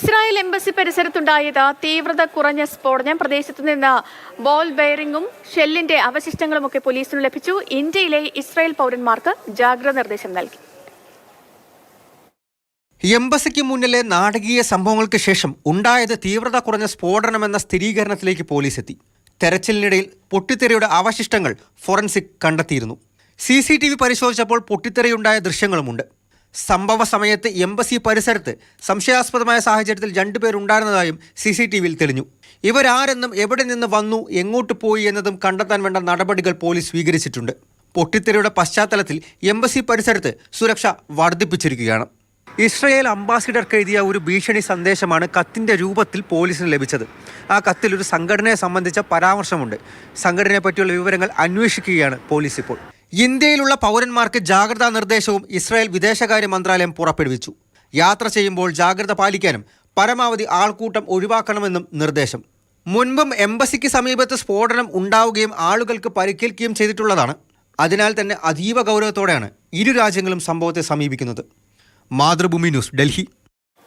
Israel embassy പരിസരത്തുണ്ടായത് തീവ്രത കുറഞ്ഞ സ്ഫോടനം. പ്രദേശത്തു നിന്ന് ബോൾ ബെയറിംഗും ഷെല്ലിന്റെ അവശിഷ്ടങ്ങളുമൊക്കെ പോലീസിന് ലഭിച്ചു. ഇന്ത്യയിലെ ഇസ്രായേൽ പൗരന്മാർക്ക് ജാഗ്രത നിർദ്ദേശം നൽകി. എംബസിക്ക് മുന്നിലെ നാടകീയ സംഭവങ്ങൾക്ക് ശേഷം ഉണ്ടായത് തീവ്രത കുറഞ്ഞ സ്ഫോടനമെന്ന സ്ഥിരീകരണത്തിലേക്ക് പോലീസ് എത്തി. തെരച്ചിലിനിടയിൽ പൊട്ടിത്തെറിയുടെ അവശിഷ്ടങ്ങൾ ഫോറൻസിക് കണ്ടെത്തിയിരുന്നു. സി സി ടി വി പരിശോധിച്ചപ്പോൾ പൊട്ടിത്തെറിയുണ്ടായ ദൃശ്യങ്ങളുമുണ്ട്. സംഭവ സമയത്ത് എംബസി പരിസരത്ത് സംശയാസ്പദമായ സാഹചര്യത്തിൽ രണ്ടുപേരുണ്ടായിരുന്നതായും സി സി ടി വിയിൽ തെളിഞ്ഞു. ഇവരാരെന്നും എവിടെ നിന്ന് വന്നു എങ്ങോട്ട് പോയി എന്നതും കണ്ടെത്താൻ വേണ്ട നടപടികൾ പോലീസ് സ്വീകരിച്ചിട്ടുണ്ട്. പൊട്ടിത്തെറിയുടെ പശ്ചാത്തലത്തിൽ എംബസി പരിസരത്ത് സുരക്ഷ വർദ്ധിപ്പിച്ചിരിക്കുകയാണ്. ഇസ്രയേൽ അംബാസിഡർക്ക് എഴുതിയ ഒരു ഭീഷണി സന്ദേശമാണ് കത്തിന്റെ രൂപത്തിൽ പോലീസിന് ലഭിച്ചത്. ആ കത്തിൽ ഒരു സംഘടനയെ സംബന്ധിച്ച പരാമർശമുണ്ട്. സംഘടനയെ പറ്റിയുള്ള വിവരങ്ങൾ അന്വേഷിക്കുകയാണ് പോലീസ് ഇപ്പോൾ. ഇന്ത്യയിലുള്ള പൗരന്മാർക്ക് ജാഗ്രതാ നിർദ്ദേശവും ഇസ്രായേൽ വിദേശകാര്യ മന്ത്രാലയം പുറപ്പെടുവിച്ചു. യാത്ര ചെയ്യുമ്പോൾ ജാഗ്രത പാലിക്കാനും പരമാവധി ആൾക്കൂട്ടം ഒഴിവാക്കണമെന്നും നിർദ്ദേശം. മുൻപും എംബസിക്ക് സമീപത്ത് സ്ഫോടനം ഉണ്ടാവുകയും ആളുകൾക്ക് പരിക്കേൽക്കുകയും ചെയ്തിട്ടുള്ളതാണ്. അതിനാൽ തന്നെ അതീവ ഗൗരവത്തോടെയാണ് ഇരു രാജ്യങ്ങളും സംഭവത്തെ സമീപിക്കുന്നത്. മാതൃഭൂമി ന്യൂസ് ഡൽഹി.